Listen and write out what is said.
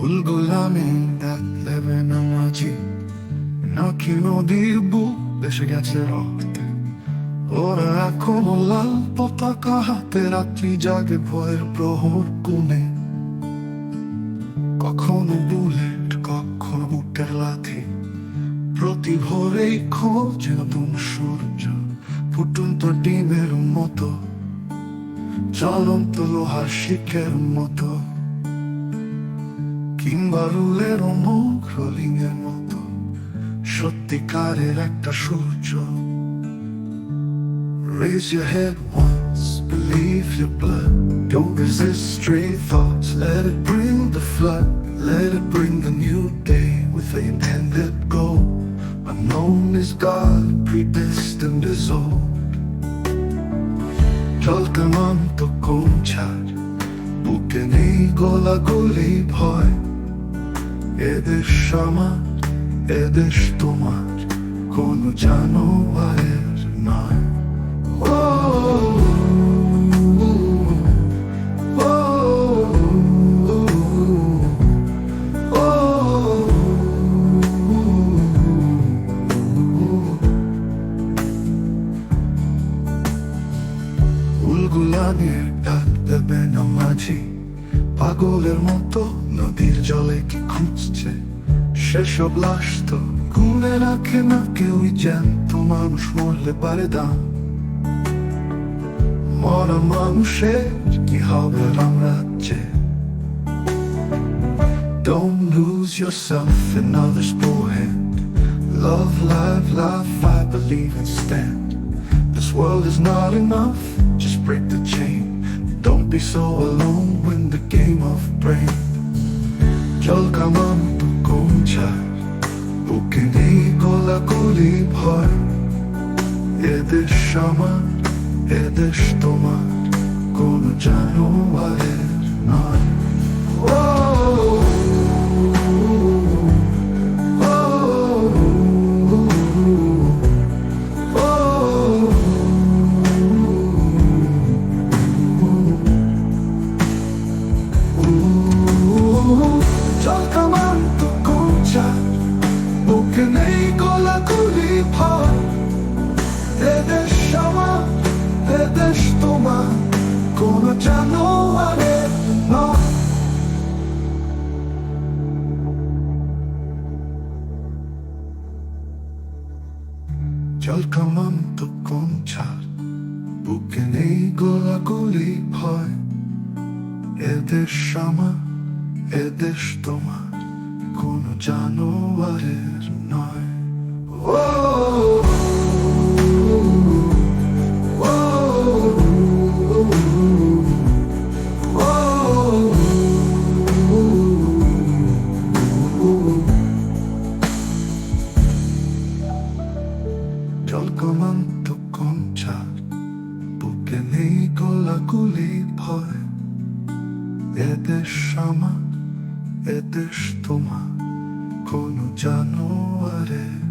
ফুলগুলামে ডাক দেবে না মাঝি। নাকি নদীর বুক দেশে গেছে রক্তে। ওরা এখনও লাল পতাকা হাতে রাত্রি জাগে ভয়ের প্রহর কোণে। কখনো বুলেট, কখনো বুটের লাথি। প্রতি ভোরেই খোঁজ নতুন সূর্য, ফুটন্ত ডিমের মতো। চলন্ত লোহার শিখের মতো। কিংবা রুলের মুখ রোলিং এর মতো সত্যিকারের একটা সূর্য Raise your head once, believe your blood. Don't resist stray thoughts, let it bring the flood. Let it bring the new day with the intended goal. Unknown is God, predestined is old. জলকামান্ত কৌছার বুকে নেই গোলাগুলি ভয় এদেশ আমার এদেশ তোমার কোন জানোয়ারের নয় ও, উলগুলানের ডাক দেবে না মাঝি পাগলের মতো নদীর জলে কি খুঁজছে সেসব লাশ তো গুনে রাখে না কেউই জ্যান্ত মানুষ মরলে পারে দাম মরা মানুষের কি হবে রামরাজ্যে Don't lose yourself in others' poor hand Love, life, life, I believe and stand This world is not enough, just break the chain Don't be so alone when the game of brain. জল কামান্ত কৌছার বুকে নেই গোলাগুলি ভয় এদেশ আমার এদেশ তোমার কোন আয়ের নয় কোন জানোয়ারের নয় জলকামান্ত কৌচার বুকে নেই গোলাগুলি ভয় এদেশ আমার এদেশ তোমার কোন জানোয়ারের নয় বুকে নেই গোলাগুলি ভয়। এদেশ আমার এদেশ তোমার কোনো জানোয়ারের